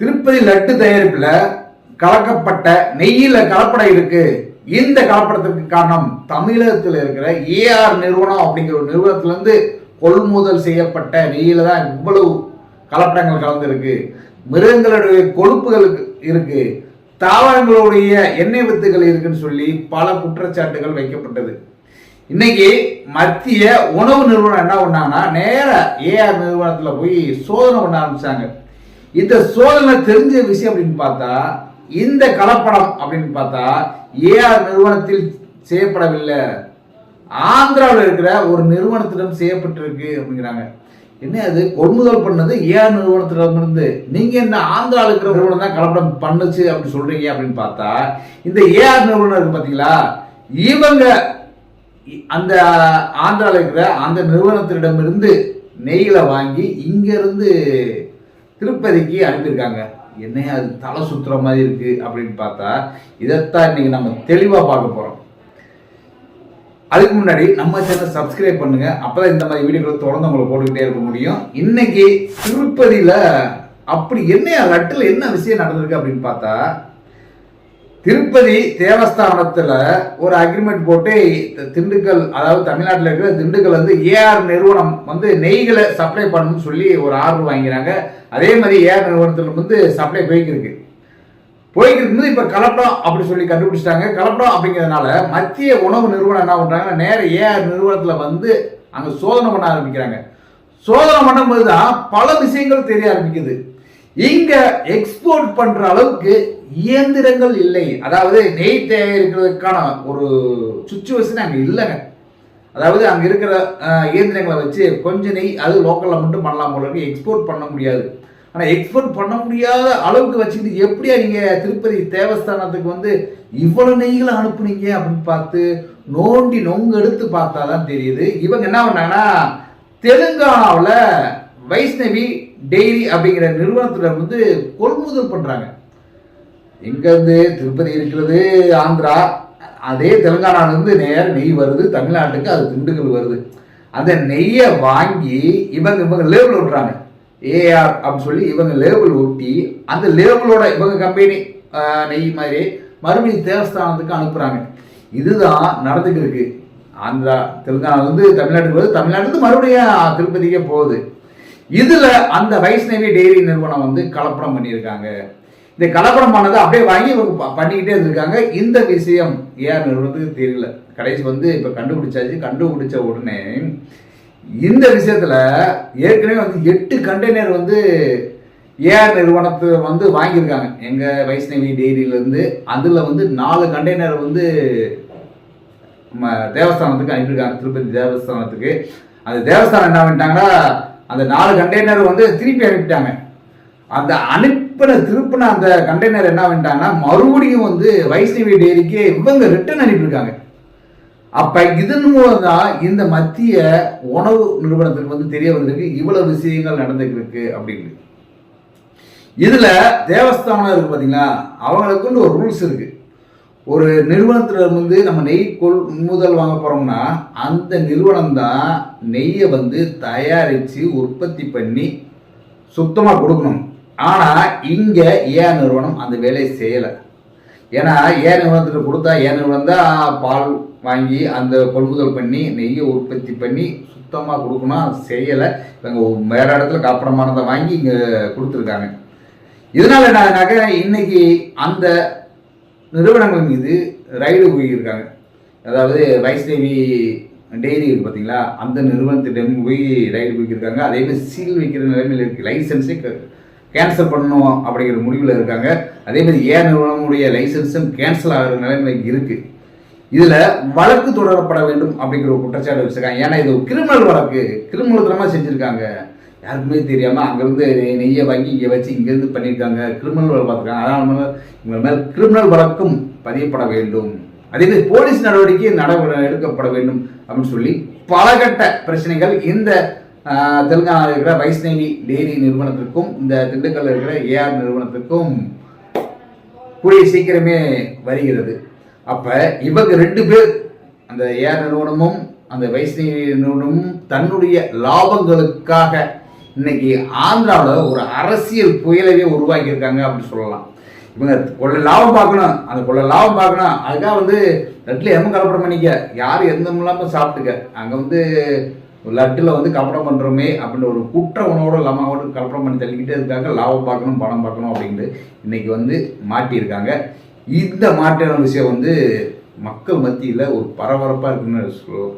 திருப்பதி லட்டு தயாரிப்புல கலக்கப்பட்ட நெய்யில கலப்படம் இருக்கு. இந்த கலப்படத்திற்கு காரணம் தமிழகத்தில் இருக்கிற ஏஆர் நிறுவனம் அப்படிங்கிற ஒரு நிறுவனத்திலிருந்து கொள்முதல் செய்யப்பட்ட நெய்யில தான் இவ்வளவு கலப்படங்கள் கலந்துருக்கு. மிருகங்களுடைய கொழுப்புகளுக்கு இருக்கு. தாவரங்களுடைய எண்ணெய் வித்துகள் இருக்குன்னு சொல்லி பல குற்றச்சாட்டுகள் வைக்கப்பட்டது. இன்னைக்கு மத்திய உணவு நிறுவனம் என்ன பண்ணாங்கன்னா நேர ஏஆர் நிறுவனத்தில் போய் சோதனை பண்ண ஆரம்பிச்சாங்க. இந்த சோதனை தெரிஞ்ச விஷயம் அப்படின்னு பார்த்தா இந்த கலப்படம் அப்படின்னு பார்த்தா ஏஆர் நிறுவனத்தில் செய்யப்படவில்லை. ஆந்திராவில் இருக்கிற ஒரு நிறுவனத்திடம் செய்யப்பட்டிருக்கு அப்படிங்கிறாங்க. என்ன அது? கொள்முதல் பண்ணது ஏஆர் நிறுவனத்திடமிருந்து. நீங்க என்ன ஆந்திராவில் இருக்கிற நிறுவனம் தான் கலப்படம் பண்ணுச்சு அப்படின்னு சொல்றீங்க அப்படின்னு பார்த்தா இந்த ஏஆர் நிறுவனம் இருக்கு பார்த்தீங்களா இவங்க அந்த ஆந்திராவில் இருக்கிற அந்த நிறுவனத்திடமிருந்து நெய்யில் வாங்கி இங்கேருந்து திருப்பதிக்கு அனுப்பியிருக்காங்க. என்னையா அது தலை சுற்றுற மாதிரி இருக்குது அப்படின்னு பார்த்தா இதைத்தான் இன்றைக்கி நம்ம தெளிவாக பார்க்க போகிறோம் அதுக்கு முன்னாடி நம்ம சேனல் சப்ஸ்கிரைப் பண்ணுங்க. அப்பதான் இந்த மாதிரி வீடியோக்களை தொடர்ந்து உங்களை போட்டுக்கிட்டே இருக்க முடியும். இன்னைக்கு திருப்பதியில் அப்படி என்னையா லட்டில் என்ன விஷயம் நடந்திருக்கு அப்படின்னு பார்த்தா திருப்பதி தேவஸ்தானத்தில் ஒரு அக்ரிமெண்ட் போட்டு திண்டுக்கல் அதாவது தமிழ்நாட்டில் இருக்கிற திண்டுக்கல் வந்து ஏஆர் நிறுவனம் வந்து நெய்களை சப்ளை பண்ணணும்னு சொல்லி ஒரு ஆர்டர் வாங்கிறாங்க அதே மாதிரி ஏஆர் நிறுவனத்தில் வந்து சப்ளை போய்க்கிருக்கு. போய்க்கிருக்கும்போது இப்போ கலப்படம் அப்படி சொல்லி கண்டுபிடிச்சிட்டாங்க. கலப்படம் அப்படிங்கிறதுனால மத்திய உணவு நிறுவனம் என்ன பண்ணுறாங்கன்னா நேர ஏஆர் நிறுவனத்தில் வந்து அங்கே சோதனை பண்ண ஆரம்பிக்கிறாங்க. சோதனை பண்ணும்போது தான் பல விஷயங்கள் தெரிய ஆரம்பிக்குது. இங்கே எக்ஸ்போர்ட் பண்ணுற அளவுக்கு இயந்திரங்கள் இல்லை. அதாவது நெய் தயாரிக்கிறதுக்கான ஒரு சுச்சுவேஷன் அங்கே இல்லைங்க. அதாவது அங்கே இருக்கிற இயந்திரங்களை வச்சு கொஞ்சம் நெய் அது லோக்கலில் மட்டும் பண்ணலாம் போல இருக்கு. எக்ஸ்போர்ட் பண்ண முடியாது. ஆனால் எக்ஸ்போர்ட் பண்ண முடியாத அளவுக்கு வச்சுக்கிட்டு எப்படியா நீங்கள் திருப்பதி தேவஸ்தானத்துக்கு வந்து இவ்வளவு நெய்களை அனுப்புனீங்க அப்படின்னு பார்த்து நோண்டி நொங்கு எடுத்து பார்த்தா தான் தெரியுது. இவங்க என்ன பண்ணாங்கன்னா தெலுங்கானாவில் வைஷ்ணவி டெய்ரி அப்படிங்கிற நிறுவனத்தில் வந்து கொள்முதல் பண்ணுறாங்க இங்கேருந்து திருப்பதி இருக்கிறது? ஆந்திரா. அதே தெலுங்கானாலேருந்து நேர் நெய் வருது தமிழ்நாட்டுக்கு அது திண்டுக்கல் வருது. அந்த நெய்யை வாங்கி இவங்க இவங்க லேபிள் விட்றாங்க ஏஆர் அப்படின்னு சொல்லி இவங்க லேபிள் ஒட்டி அந்த லேபிளோட இவங்க கம்பெனி நெய் மாதிரி மறுபடியும் தேவஸ்தானத்துக்கு அனுப்புகிறாங்க இதுதான் நடந்துட்டு இருக்கு. ஆந்திரா தெலுங்கானாலேருந்து தமிழ்நாட்டுக்கு வருது. தமிழ்நாட்டுக்கு மறுபடியும் திருப்பதிக்கே போகுது. இதில் அந்த வைஷ்ணவி டெய்ரி நிறுவனம் வந்து கலப்படம் பண்ணியிருக்காங்க. இந்த கலப்படமானது பண்ணதை அப்படியே வாங்கி இவங்க பண்ணிக்கிட்டே இருந்திருக்காங்க. இந்த விஷயம் ஏஆர் நிறுவனத்துக்கு தெரியல. கடைசி வந்து இப்போ கண்டுபிடிச்சாச்சு. கண்டுபிடிச்ச உடனே இந்த விஷயத்தில் ஏற்கனவே வந்து எட்டு கண்டெய்னர் வந்து ஏஆர் நிறுவனத்தை வந்து வாங்கியிருக்காங்க. எங்கள் வைஷ்ணவி டெய்ரியிலேருந்து அதில் வந்து நாலு கண்டெய்னர் வந்து நம்ம தேவஸ்தானத்துக்கு அனுப்பியிருக்காங்க. திருப்பதி தேவஸ்தானத்துக்கு. அந்த தேவஸ்தானம் என்ன பண்ணிட்டாங்கன்னா அந்த நாலு கண்டெய்னர் வந்து திருப்பி அனுப்பிட்டாங்க. அந்த அனுப்பின திருப்பின அந்த கண்டெய்னர் என்ன பண்ணிட்டாங்கன்னா மறுபடியும் வந்து வைஷ்ணவி டெய்ரிக்கு இவங்க ரிட்டர்ன் அனுப்பியிருக்காங்க. அப்ப இதன் மூலம் தான் இந்த மத்திய உணவு நிறுவனத்துக்கு வந்து தெரிய வந்திருக்கு இவ்வளவு விஷயங்கள் நடந்துட்டு இருக்கு அப்படின்னு. இதுல தேவஸ்தானம் இருக்கு பாத்தீங்களா? அவங்களுக்குன்னு ஒரு ரூல்ஸ் இருக்கு. ஒரு நிறுவனத்துல இருந்து நம்ம நெய் கொள்முதல் வாங்க போறோம்னா அந்த நிறுவனம் தான் நெய்யை வந்து தயாரிச்சு உற்பத்தி பண்ணி சுத்தமா கொடுக்கணும். ஆனால் இங்கே ஏன் நிறுவனம் அந்த வேலையை செய்யலை. ஏன்னா ஏன் நிறுவனத்துக்கு கொடுத்தா ஏன் நிறுவனம் தான் பால் வாங்கி அந்த கொள்முதல் பண்ணி நெய்யை உற்பத்தி பண்ணி சுத்தமாக கொடுக்கணும். அது செய்யலை. இவங்க வேறு இடத்துல காப்படமானதை வாங்கி இங்கே கொடுத்துருக்காங்க. இதனால் என்னன்னாக்க இன்னைக்கு அந்த நிறுவனங்கள் மீது ரைடு போயிருக்காங்க அதாவது வைஷ்ணவி டெய்ரி இருக்குது பார்த்தீங்களா அந்த நிறுவனத்திடம் போய் ரைடு போயிருக்காங்க அதே மாதிரி சீல் வைக்கிற நிலைமையில் இருக்குது லைசன்ஸே கேன்சல் பண்ணணும் அப்படிங்கிற முடிவில் இருக்காங்க. அதே மாதிரி ஏ நிறுவனமுடைய லைசன்ஸும் கேன்சல் ஆகிற நிலைமை இருக்கு. இதுல வழக்கு தொடரப்பட வேண்டும் அப்படிங்கிற ஒரு குற்றச்சாட்டு வச்சிருக்காங்க. ஏன்னா இது கிரிமினல் வழக்கு. கிரிமினல் செஞ்சிருக்காங்க. யாருக்குமே தெரியாம அங்கிருந்து நெய்யை வாங்கி இங்கே வச்சு இங்கிருந்து பண்ணியிருக்காங்க. கிரிமினல் வழக்கு பார்த்துருக்காங்க. அதனால இவங்க மேல் கிரிமினல் வழக்கும் பதியப்பட வேண்டும். அதே மாதிரி போலீஸ் நடவடிக்கை நடவடிக்கை எடுக்கப்பட வேண்டும் அப்படின்னு சொல்லி பலகட்ட பிரச்சனைகள் இந்த தெலுங்கானாவில் இருக்கிற வைஷ்ணவி டெய்ரி நிறுவனத்திற்கும் இந்த திண்டுக்கல்ல இருக்கிற ஏஆர் நிறுவனத்திற்கும் கூடிய சீக்கிரமே வருகிறது. அப்ப இவங்க ரெண்டு பேர் அந்த ஏஆர் நிறுவனமும் அந்த வைஷ்ணவி நிறுவனமும் தன்னுடைய லாபங்களுக்காக இன்னைக்கு ஆந்திராவில் ஒரு அரசியல் புயலவே உருவாக்கியிருக்காங்க அப்படின்னு சொல்லலாம். இவங்க கொள்ள லாபம் பார்க்கணும். அந்த கொள்ள லாபம் பார்க்கணும். அதுக்காக வந்து ரெட்டில் எம்ம கலப்படம் பண்ணிக்க. யார் எந்த இல்லாமல் சாப்பிட்டுக்க. அங்கே வந்து லட்டில் வந்து கலப்படம் பண்ணுறோமே அப்படின்ற ஒரு குற்ற உணவோட லமாவோட கலப்படம் பண்ணி தள்ளிக்கிட்டே இருக்காங்க. லாபம் பார்க்கணும் பணம் பார்க்கணும் அப்படின்ட்டு இன்னைக்கு வந்து மாட்டியிருக்காங்க. இந்த மாற்றான விஷயம் வந்து மக்கள் மத்தியில் ஒரு பரபரப்பாக இருக்குன்னு சொல்லுவோம்